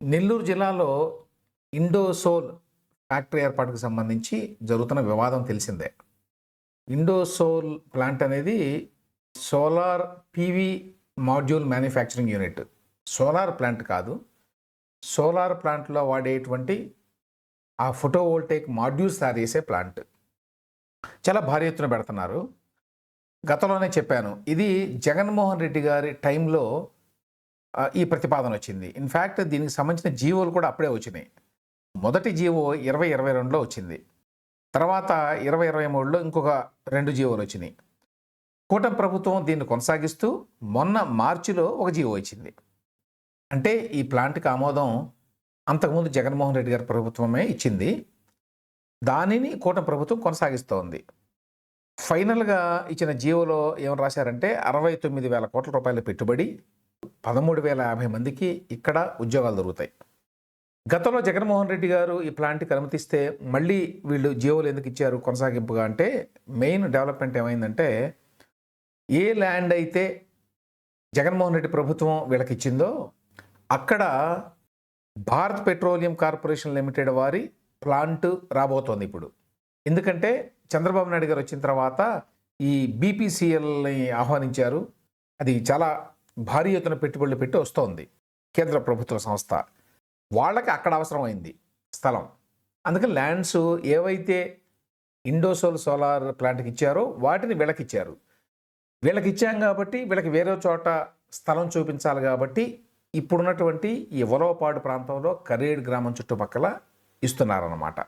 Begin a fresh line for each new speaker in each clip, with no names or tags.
నెల్లూరు జిల్లాలో ఇండోసోల్ ఫ్యాక్టరీ ఏర్పాటుకు సంబంధించి జరుగుతున్న వివాదం తెలిసిందే. ఇండోసోల్ ప్లాంట్ అనేది solar PV module manufacturing unit. Solar plant కాదు సోలార్ ప్లాంట్లో వాడేటువంటి ఆ ఫోటోవోల్టేక్ మాడ్యూల్స్ తయారు చేసే ప్లాంట్. చాలా భారీ ఎత్తున పెడుతున్నారు. గతంలోనే చెప్పాను ఇది జగన్మోహన్ రెడ్డి గారి టైంలో ఈ ప్రతిపాదన వచ్చింది. ఇన్ఫ్యాక్ట్ దీనికి సంబంధించిన జీవోలు కూడా అప్పుడే వచ్చినాయి. మొదటి జీవో ఇరవై ఇరవై రెండులో వచ్చింది. తర్వాత ఇరవై ఇరవై మూడులో ఇంకొక రెండు జీవోలు వచ్చినాయి. కూటమి ప్రభుత్వం దీన్ని కొనసాగిస్తూ మొన్న మార్చిలో ఒక జీవో వచ్చింది. అంటే ఈ ప్లాంట్కి ఆమోదం అంతకుముందు జగన్మోహన్ రెడ్డి గారి ప్రభుత్వమే ఇచ్చింది. దానిని కూటమి ప్రభుత్వం కొనసాగిస్తోంది. ఫైనల్గా ఇచ్చిన జీవోలో ఏమని రాశారంటే అరవై తొమ్మిది వేల కోట్ల రూపాయల పెట్టుబడి పదమూడు వేల యాభై మందికి ఇక్కడ ఉద్యోగాలు దొరుకుతాయి. గతంలో జగన్మోహన్ రెడ్డి గారు ఈ ప్లాంట్కి అనుమతిస్తే మళ్ళీ వీళ్ళు జీవోలు ఎందుకు ఇచ్చారు కొనసాగింపుగా అంటే మెయిన్ డెవలప్మెంట్ ఏమైందంటే ఏ ల్యాండ్ అయితే జగన్మోహన్ రెడ్డి ప్రభుత్వం వీళ్ళకి ఇచ్చిందో అక్కడ భారత్ పెట్రోలియం కార్పొరేషన్ లిమిటెడ్ వారి ప్లాంట్ రాబోతోంది ఇప్పుడు. ఎందుకంటే చంద్రబాబు నాయుడు గారు వచ్చిన తర్వాత ఈ బీపీసీఎల్ని ఆహ్వానించారు. అది చాలా భారీ ఎత్తున పెట్టుబడులు పెట్టి వస్తోంది కేంద్ర ప్రభుత్వ సంస్థ. వాళ్ళకి అక్కడ అవసరమైంది స్థలం. అందుకని ల్యాండ్స్ ఏవైతే ఇండోసోల్ సోలార్ ప్లాంట్కి ఇచ్చారో వాటిని వీళ్ళకిచ్చారు. వీళ్ళకి ఇచ్చాం కాబట్టి వీళ్ళకి వేరే చోట స్థలం చూపించాలి కాబట్టి ఇప్పుడున్నటువంటి ఈ ఉలవపాడు ప్రాంతంలో కరేడ్ గ్రామం చుట్టుపక్కల ఇస్తున్నారన్నమాట.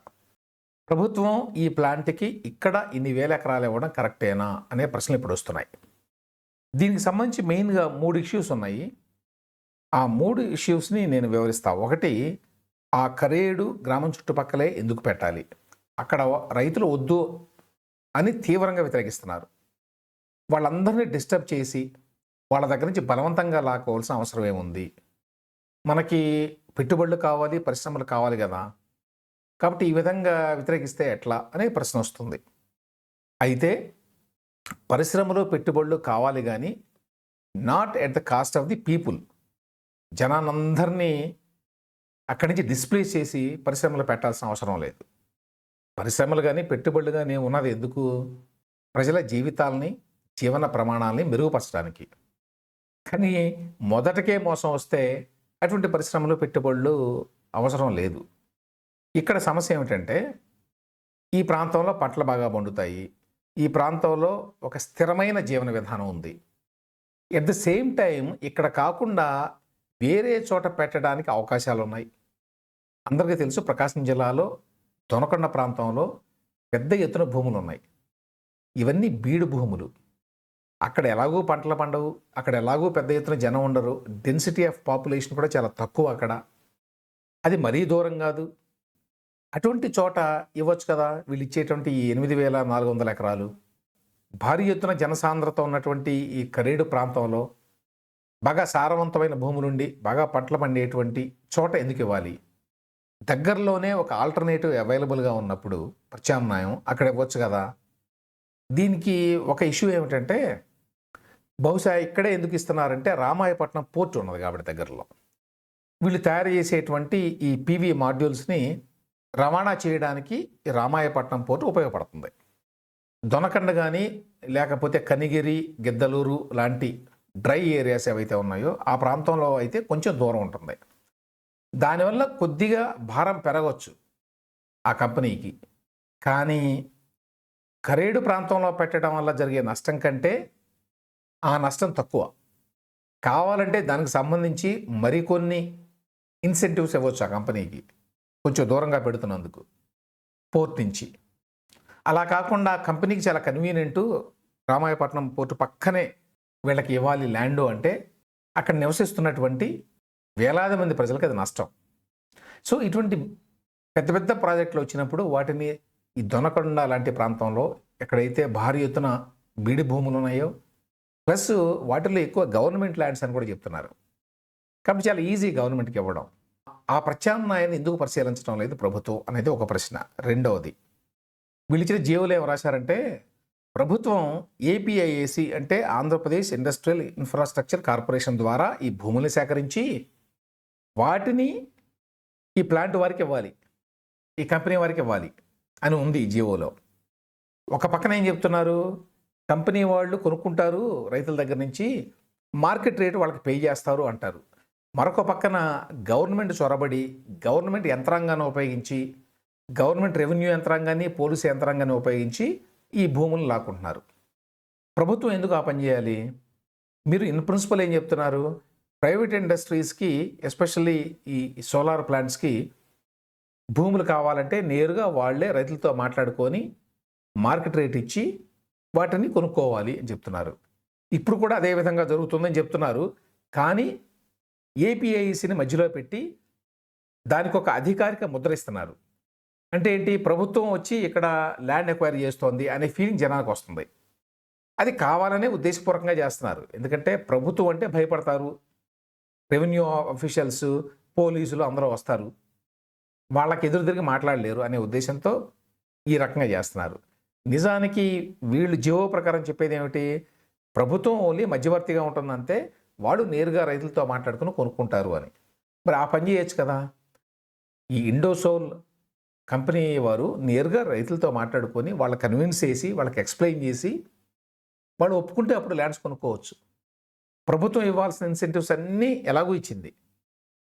ప్రభుత్వం ఈ ప్లాంట్కి ఇక్కడ ఇన్ని వేల ఎకరాలు ఇవ్వడం కరెక్టేనా అనే ప్రశ్నలు ఇప్పుడు వస్తున్నాయి. దీనికి సంబంధించి మెయిన్గా మూడు ఇష్యూస్ ఉన్నాయి. ఆ మూడు ఇష్యూస్ని నేను వివరిస్తాను ఒకటి ఆ కరేడు గ్రామం చుట్టుపక్కలే ఎందుకు పెట్టాలి? అక్కడ రైతులు వద్దు అని తీవ్రంగా వ్యతిరేకిస్తున్నారు. వాళ్ళందరినీ డిస్టర్బ్ చేసి వాళ్ళ దగ్గర నుంచి బలవంతంగా లాక్కోవాల్సిన అవసరం ఏముంది? మనకి పెట్టుబడులు కావాలి పరిశ్రమలు కావాలి కదా? కాబట్టి ఈ విధంగా వ్యతిరేకిస్తే ఎట్లా? అనే ప్రశ్న వస్తుంది. అయితే పరిశ్రమలో పెట్టుబడులు కావాలి కానీ not at the cost of the people జనానందరినీ అక్కడి నుంచి డిస్ప్లేస్ చేసి పరిశ్రమలు పెట్టాల్సిన అవసరం లేదు. పరిశ్రమలు కానీ పెట్టుబడులు కానీ ఉన్నది ఎందుకు? ప్రజల జీవితాలని జీవన ప్రమాణాలని మెరుగుపరచడానికి. కానీ మొదటకే మోసం వస్తే అటువంటి పరిశ్రమలు పెట్టుబడులు అవసరం లేదు. ఇక్కడ సమస్య ఏమిటంటే ఈ ప్రాంతంలో పంటలు బాగా పండుతాయి. ఈ ప్రాంతంలో ఒక స్థిరమైన జీవన విధానం ఉంది. ఎట్ ద సేమ్ టైం ఇక్కడ కాకుండా వేరే చోట పెట్టడానికి అవకాశాలు ఉన్నాయి అందరికీ తెలుసు ప్రకాశం జిల్లాలో దొనకొండ ప్రాంతంలో పెద్ద ఎత్తున భూములు ఉన్నాయి ఇవన్నీ బీడు భూములు. అక్కడ ఎలాగూ పంటలు పండవు అక్కడ ఎలాగూ పెద్ద ఎత్తున జనం ఉండరు. డెన్సిటీ ఆఫ్ పాపులేషన్ కూడా చాలా తక్కువ అక్కడ. అది మరీ దూరం కాదు. అటువంటి చోట ఇవ్వచ్చు కదా వీళ్ళు ఇచ్చేటువంటి ఈ ఎనిమిది వేల నాలుగు వందల ఎకరాలు. భారీ ఎత్తున జనసాంద్రత ఉన్నటువంటి ఈ కరేడు ప్రాంతంలో బాగా సారవంతమైన భూములుండి బాగా పంటలు పండేటువంటి చోట ఎందుకు ఇవ్వాలి? దగ్గరలోనే ఒక ఆల్టర్నేటివ్ అవైలబుల్గా ఉన్నప్పుడు ప్రత్యామ్నాయం అక్కడ ఇవ్వచ్చు కదా. దీనికి ఒక ఇష్యూ ఏమిటంటే బహుశా ఇక్కడే ఎందుకు ఇస్తున్నారంటే రామాయపట్నం పోర్ట్ ఉన్నది కాబట్టి దగ్గరలో. వీళ్ళు తయారు చేసేటువంటి ఈ పీవీ మాడ్యూల్స్ని రవాణా చేయడానికి రామాయపట్నం పోర్టు ఉపయోగపడుతుంది. దొనకండ కానీ లేకపోతే కనిగిరి గిద్దలూరు లాంటి డ్రై ఏరియాస్ ఏవైతే ఉన్నాయో ఆ ప్రాంతంలో అయితే కొంచెం దూరం ఉంటుంది. దానివల్ల కొద్దిగా భారం పెరగవచ్చు ఆ కంపెనీకి. కానీ కరేడు ప్రాంతంలో పెట్టడం వల్ల జరిగే నష్టం కంటే ఆ నష్టం తక్కువ. కావాలంటే దానికి సంబంధించి మరికొన్ని ఇన్సెంటివ్స్ ఇవ్వచ్చు ఆ కంపెనీకి. కొంచెం దూరంగా పెడుతున్నందుకు. పోర్ట్ నుంచి. అలా కాకుండా కంపెనీకి చాలా కన్వీనియంట్ రామాయపట్నం పోర్టు పక్కనే వీళ్ళకి ఇవ్వాలి ల్యాండు అంటే అక్కడ నివసిస్తున్నటువంటి వేలాది మంది ప్రజలకు అది నష్టం. సో ఇటువంటి పెద్ద పెద్ద ప్రాజెక్టులు వచ్చినప్పుడు వాటిని ఈ దొనకొండ లాంటి ప్రాంతంలో ఎక్కడైతే భారీ ఎత్తున బీడి భూములు ఉన్నాయో ప్లస్ వాటిలో ఎక్కువ గవర్నమెంట్ ల్యాండ్స్ అని కూడా చెప్తున్నారు. కాబట్టి చాలా ఈజీ గవర్నమెంట్కి ఇవ్వడం. ఆ ప్రత్యామ్నాయాన్ని ఎందుకు పరిశీలించడం లేదు ప్రభుత్వం అనేది ఒక ప్రశ్న. రెండవది వీళ్ళు జీవోలు ఏం రాశారంటే ప్రభుత్వం ఏపీఐఏసి అంటే ఆంధ్రప్రదేశ్ ఇండస్ట్రియల్ ఇన్ఫ్రాస్ట్రక్చర్ కార్పొరేషన్ ద్వారా ఈ భూముల్ని సేకరించి వాటిని ఈ ప్లాంట్ వారికి ఇవ్వాలి ఈ కంపెనీ వారికి ఇవ్వాలి అని ఉంది ఈ జీవోలో. ఒక పక్కన ఏం చెప్తున్నారు కంపెనీ వాళ్ళు కొనుక్కుంటారు రైతుల దగ్గర నుంచి మార్కెట్ రేటు వాళ్ళకి పే చేస్తారు అంటారు. మరొక పక్కన గవర్నమెంట్ చొరబడి గవర్నమెంట్ యంత్రాంగాన్ని ఉపయోగించి గవర్నమెంట్ రెవెన్యూ యంత్రాంగాన్ని పోలీసు యంత్రాంగాన్ని ఉపయోగించి ఈ భూములను లాక్కుంటున్నారు. ప్రభుత్వం ఎందుకు ఆ పని చేయాలి? మీరు ఇన్ ప్రిన్సిపల్ ఏం చెప్తున్నారు? ప్రైవేట్ ఇండస్ట్రీస్కి ఎస్పెషల్లీ ఈ సోలార్ ప్లాంట్స్కి భూములు కావాలంటే నేరుగా వాళ్ళే రైతులతో మాట్లాడుకొని మార్కెట్ రేట్ ఇచ్చి వాటిని కొనుక్కోవాలి అని చెప్తున్నారు. ఇప్పుడు కూడా అదే విధంగా జరుగుతుందని చెప్తున్నారు. కానీ ఏపీఐసిని మధ్యలో పెట్టి దానికి ఒక అధికారిక ముద్ర ఇస్తున్నారు. అంటే ఏంటి? ప్రభుత్వం వచ్చి ఇక్కడ ల్యాండ్ ఎక్వైర్ చేస్తోంది అనే ఫీలింగ్ జనానికి వస్తుంది. అది కావాలనే ఉద్దేశపూర్వకంగా చేస్తున్నారు. ఎందుకంటే ప్రభుత్వం అంటే భయపడతారు. రెవెన్యూ ఆఫీషియల్స్ పోలీసులు అందరూ వస్తారు. వాళ్ళకి ఎదురు తిరిగి మాట్లాడలేరు అనే ఉద్దేశంతో ఈ రకంగా చేస్తున్నారు. నిజానికి వీళ్ళు జీవో ప్రకారం చెప్పేది ఏమిటి? ప్రభుత్వం ఓన్లీ మధ్యవర్తిగా ఉంటుందంటే వాడు నేరుగా రైతులతో మాట్లాడుకుని కొనుక్కుంటారు అని. మరి ఆ పని చేయొచ్చు కదా. ఈ ఇండోసోల్ కంపెనీ వారు నేరుగా రైతులతో మాట్లాడుకొని వాళ్ళ కన్విన్స్ చేసి వాళ్ళకి ఎక్స్ప్లెయిన్ చేసి వాళ్ళు ఒప్పుకుంటే అప్పుడు ల్యాండ్స్ కొనుక్కోవచ్చు. ప్రభుత్వం ఇవ్వాల్సిన ఇన్సెంటివ్స్ అన్నీ ఎలాగూ ఇచ్చింది.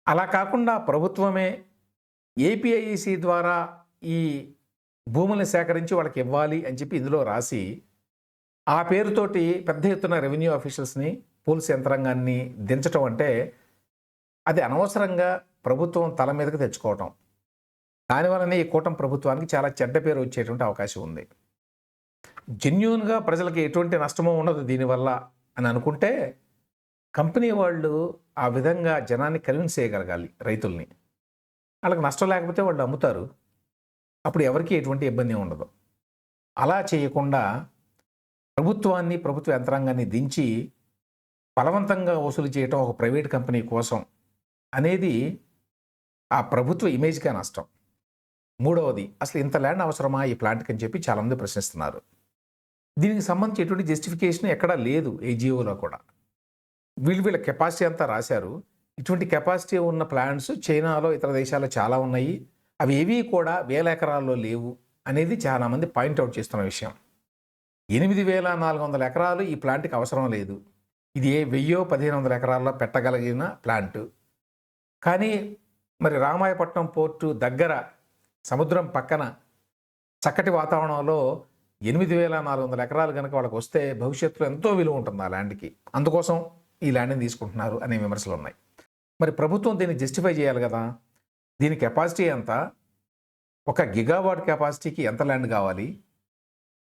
అలా కాకుండా ప్రభుత్వమే ఏపీఐసి ద్వారా ఈ భూముల్ని సేకరించి వాళ్ళకి ఇవ్వాలి అని చెప్పి ఇందులో రాసి ఆ పేరుతోటి పెద్ద ఎత్తున రెవెన్యూ ఆఫీషియల్స్ని పోలీస్ యంత్రాంగాన్ని దించటం అంటే అది అనవసరంగా ప్రభుత్వం తల మీదకి తెచ్చుకోవటం. దానివల్లనే ఈ కూటమి ప్రభుత్వానికి చాలా చెడ్డ పేరు వచ్చేటువంటి అవకాశం ఉంది. జెన్యున్గా ప్రజలకు ఎటువంటి నష్టమో ఉండదు దీనివల్ల అని అనుకుంటే కంపెనీ వాళ్ళు ఆ విధంగా జనాన్ని కన్విన్స్ చేయగలగాలి రైతుల్ని. వాళ్ళకి నష్టం లేకపోతే వాళ్ళు అమ్ముతారు అప్పుడు ఎవరికీ ఎటువంటి ఇబ్బంది ఉండదు. అలా చేయకుండా ప్రభుత్వాన్ని ప్రభుత్వ యంత్రాంగాన్ని దించి బలవంతంగా వసూలు చేయటం ఒక ప్రైవేట్ కంపెనీ కోసం అనేది ఆ ప్రభుత్వ ఇమేజ్గా నష్టం. మూడవది అసలు ఇంత ల్యాండ్ అవసరమా ఈ ప్లాంట్కి అని చెప్పి చాలామంది ప్రశ్నిస్తున్నారు. దీనికి సంబంధించి ఎటువంటి జస్టిఫికేషన్ ఎక్కడా లేదు ఏ జియోలో కూడా. వీళ్ళు వీళ్ళ కెపాసిటీ అంతా రాశారు. ఇటువంటి కెపాసిటీ ఉన్న ప్లాంట్స్ చైనాలో ఇతర దేశాల్లో చాలా ఉన్నాయి. అవి ఏవి కూడా వేల ఎకరాల్లో లేవు అనేది చాలామంది పాయింట్అవుట్ చేస్తున్న విషయం. ఎనిమిది వేల నాలుగు వందల ఎకరాలు ఈ ప్లాంట్కి అవసరం లేదు. ఇది ఏ వెయ్యో పదిహేను వందల ఎకరాల్లో పెట్టగలిగిన ప్లాంట్. కానీ మరి రామాయపట్నం పోర్టు దగ్గర సముద్రం పక్కన చక్కటి వాతావరణంలో ఎనిమిది వేల నాలుగు వందల ఎకరాలు కనుక వాళ్ళకి వస్తే భవిష్యత్తులో ఎంతో విలువ ఉంటుంది ఆ ల్యాండ్కి. అందుకోసం ఈ ల్యాండ్ని తీసుకుంటున్నారు అనే విమర్శలు ఉన్నాయి. మరి ప్రభుత్వం దీన్ని జస్టిఫై చేయాలి కదా? దీని కెపాసిటీ ఎంత? ఒక గిగావాట్ కెపాసిటీకి ఎంత ల్యాండ్ కావాలి?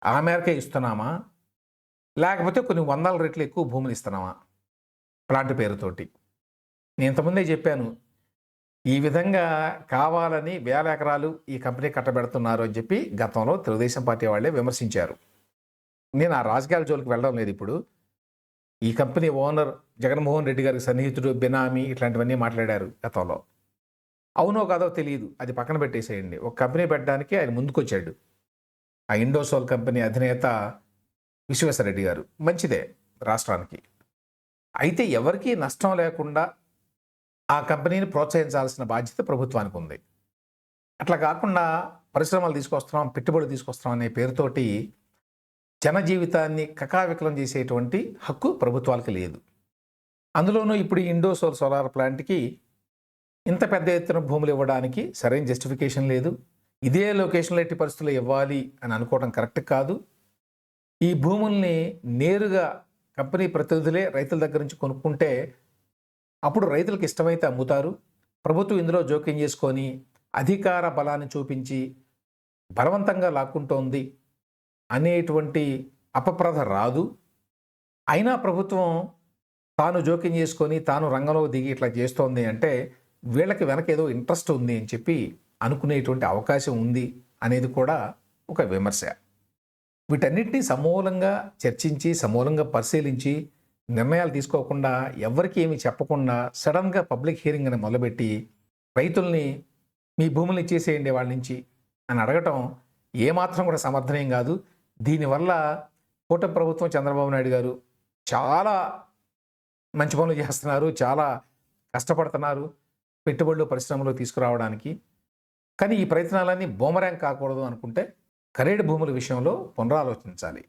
ఆ మేరకే ఇస్తున్నామా? లేకపోతే కొన్ని వందల రెట్లు ఎక్కువ భూములు ఇస్తున్నామా ప్లాంట్ పేరుతోటి. నేను ఇంతకుముందే చెప్పాను ఈ విధంగా కావాలని వేల ఎకరాలు ఈ కంపెనీ కట్టబెడుతున్నారు అని చెప్పి గతంలో తెలుగుదేశం పార్టీ వాళ్ళే విమర్శించారు. నేను ఆ రాజకీయాల జోలికి వెళ్ళడం లేదు ఇప్పుడు. ఈ కంపెనీ ఓనర్ జగన్మోహన్ రెడ్డి గారికి సన్నిహితుడు బినామీ ఇట్లాంటివన్నీ మాట్లాడారు గతంలో. అవునో కాదో తెలియదు అది పక్కన పెట్టేసేయండి. ఒక కంపెనీ పెట్టడానికి ఆయన ముందుకొచ్చాడు. ఆ ఇండోసోల్ కంపెనీ అధినేత విశ్వేశ్వరరెడ్డి గారు. మంచిదే రాష్ట్రానికి. అయితే ఎవరికీ నష్టం లేకుండా ఆ కంపెనీని ప్రోత్సహించాల్సిన బాధ్యత ప్రభుత్వానికి ఉంది. అట్లా కాకుండా పరిశ్రమలు తీసుకొస్తున్నాం పెట్టుబడులు తీసుకొస్తున్నాం అనే పేరుతోటి జన జీవితాన్ని కకావికలం చేసేటువంటి హక్కు ప్రభుత్వాలకు లేదు. అందులోనూ ఇప్పుడు ఈ ఇండోసోల్ సోలార్ ప్లాంట్కి ఇంత పెద్ద ఎత్తున భూములు ఇవ్వడానికి సరైన జస్టిఫికేషన్ లేదు. ఇదే లొకేషన్లో ఎట్టి పరిస్థితులు ఇవ్వాలి అని అనుకోవడం కరెక్ట్ కాదు. ఈ భూముల్ని నేరుగా కంపెనీ ప్రతినిధులే రైతుల దగ్గర నుంచి కొనుక్కుంటే అప్పుడు రైతులకు ఇష్టమైతే అమ్ముతారు. ప్రభుత్వం ఇందులో జోక్యం చేసుకొని అధికార బలాన్ని చూపించి బలవంతంగా లాక్కుంటోంది అనేటువంటి అపప్రధ రాదు. అయినా ప్రభుత్వం తాను జోక్యం చేసుకొని తాను రంగంలో దిగి ఇట్లా చేస్తోంది అంటే వీళ్ళకి వెనక ఏదో ఇంట్రెస్ట్ ఉంది అని చెప్పి అనుకునేటువంటి అవకాశం ఉంది అనేది కూడా ఒక విమర్శ. వీటన్నిటినీ సమూలంగా చర్చించి సమూలంగా పరిశీలించి నిర్ణయాలు తీసుకోకుండా ఎవరికి ఏమి చెప్పకుండా సడన్గా పబ్లిక్ హియరింగ్ అని మొదలుపెట్టి రైతుల్ని మీ భూములు ఇచ్చేసేయండి వాళ్ళ నుంచి అని అడగటం ఏమాత్రం కూడా సమర్థనీయం కాదు. దీనివల్ల కూటమి ప్రభుత్వం చంద్రబాబు నాయుడు గారు చాలా మంచి పనులు చేస్తున్నారు చాలా కష్టపడుతున్నారు పెట్టుబడులు పరిశ్రమలు తీసుకురావడానికి. కానీ ఈ ప్రయత్నాలన్నీ బోమరాంగ్ కాకూడదు అనుకుంటే కరేడు భూముల విషయంలో పునరాలోచించాలి.